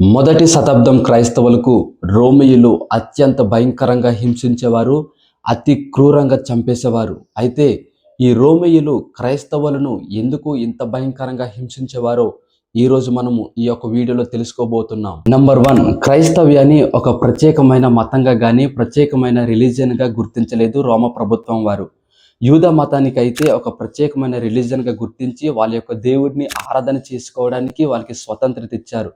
మొదటి శతాబ్దం క్రైస్తవులకు రోమియులు అత్యంత భయంకరంగా హింసించేవారు అతి క్రూరంగా చంపేసేవారు. అయితే ఈ రోమియులు క్రైస్తవులను ఎందుకు ఇంత భయంకరంగా హింసించేవారో ఈరోజు మనము ఈ యొక్క వీడియోలో తెలుసుకోబోతున్నాం. నంబర్ వన్ క్రైస్తవ్యాన్ని ఒక ప్రత్యేకమైన మతంగా కానీ ప్రత్యేకమైన రిలీజియన్గా గుర్తించలేదు రోమ ప్రభుత్వం వారు. యూద మతానికి అయితే ఒక ప్రత్యేకమైన రిలీజన్గా గుర్తించి వాళ్ళ యొక్క దేవుడిని ఆరాధన చేసుకోవడానికి వాళ్ళకి స్వతంత్రత ఇచ్చారు.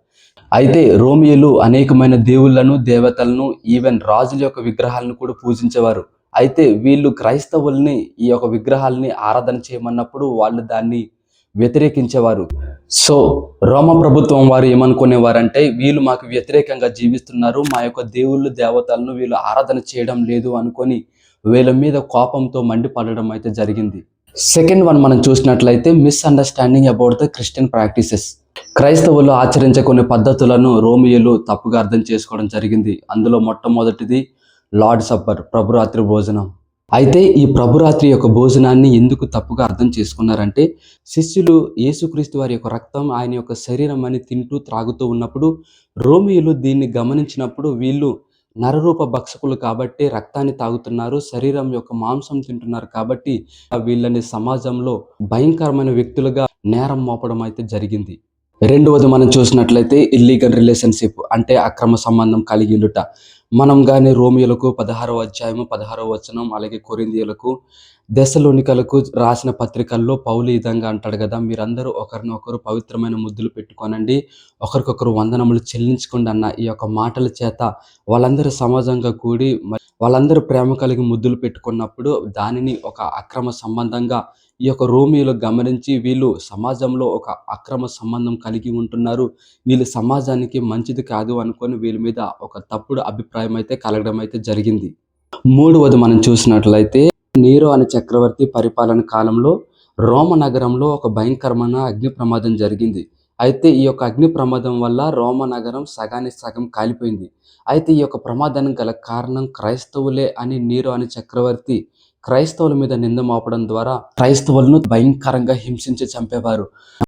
అయితే రోమియోలు అనేకమైన దేవుళ్ళను దేవతలను ఈవెన్ రాజుల యొక్క విగ్రహాలను కూడా పూజించేవారు. అయితే వీళ్ళు క్రైస్తవుల్ని ఈ యొక్క విగ్రహాలని ఆరాధన చేయమన్నప్పుడు వాళ్ళు దాన్ని వ్యతిరేకించేవారు. సో రోమ ప్రభుత్వం వారు ఏమనుకునేవారంటే వీళ్ళు మాకు వ్యతిరేకంగా జీవిస్తున్నారు మా యొక్క దేవుళ్ళు దేవతలను వీళ్ళు ఆరాధన చేయడం లేదు అనుకొని వీళ్ళ మీద కోపంతో మండిపడడం అయితే జరిగింది. సెకండ్ వన్ మనం చూసినట్లయితే misunderstanding about the Christian practices క్రైస్తవులు ఆచరించే కొన్ని పద్ధతులను రోమియోలు తప్పుగా అర్థం చేసుకోవడం జరిగింది. అందులో మొట్టమొదటిది లార్డ్ సప్పర్ ప్రభురాత్రి భోజనం. అయితే ఈ ప్రభురాత్రి యొక్క భోజనాన్ని ఎందుకు తప్పుగా అర్థం చేసుకున్నారంటే శిష్యులు యేసుక్రీస్తు వారి యొక్క రక్తం ఆయన యొక్క శరీరం అని తింటూ త్రాగుతూ ఉన్నప్పుడు రోమియోలు దీన్ని గమనించినప్పుడు వీళ్ళు నరరూప భక్షకులు కాబట్టి రక్తాన్ని తాగుతున్నారు శరీరం యొక్క మాంసం తింటున్నారు కాబట్టి వీళ్ళని సమాజంలో భయంకరమైన వ్యక్తులుగా నేరం మోపడం అయితే జరిగింది. రెండవది మనం చూసినట్లయితే ఇల్లీగల్ రిలేషన్షిప్ అంటే అక్రమ సంబంధం కలిగి ఉండుట. మనం కానీ రోమియోలకు పదహారవ అధ్యాయము పదహారవ వచనం అలాగే కొరిందియులకు దశలోనికలకు రాసిన పత్రికల్లో పౌలు ఈ విధంగా అంటాడు కదా మీరందరూ ఒకరినొకరు పవిత్రమైన ముద్దులు పెట్టుకోనండి. ఒకరికొకరు వందనములు చెల్లించుకోండి అన్న ఈ యొక్క మాటల చేత వాళ్ళందరూ సమాజంగా కూడి వాళ్ళందరూ ప్రేమ కలిగి ముద్దులు పెట్టుకున్నప్పుడు దానిని ఒక అక్రమ సంబంధంగా ఈ యొక్క రోమియోలు గమనించి వీళ్ళు సమాజంలో ఒక అక్రమ సంబంధం కలిగి ఉంటున్నారు. వీళ్ళు సమాజానికి మంచిది కాదు అనుకొని వీళ్ళ మీద ఒక తప్పుడు అభిప్రాయం అయితే కలగడం అయితే జరిగింది. మూడవది మనం చూసినట్లయితే నీరో అనే చక్రవర్తి పరిపాలన కాలంలో రోమ నగరంలో ఒక భయంకరమైన అగ్ని ప్రమాదం జరిగింది. అయితే ఈ యొక్క అగ్ని ప్రమాదం వల్ల రోమ నగరం సగానికి సగం కాలిపోయింది. అయితే ఈ యొక్క ప్రమాదానికి గల కారణం క్రైస్తవులే అని నీరో అనే చక్రవర్తి క్రైస్తవుల మీద నింద మోపడం ద్వారా క్రైస్తవులను భయంకరంగా హింసించి చంపేవారు.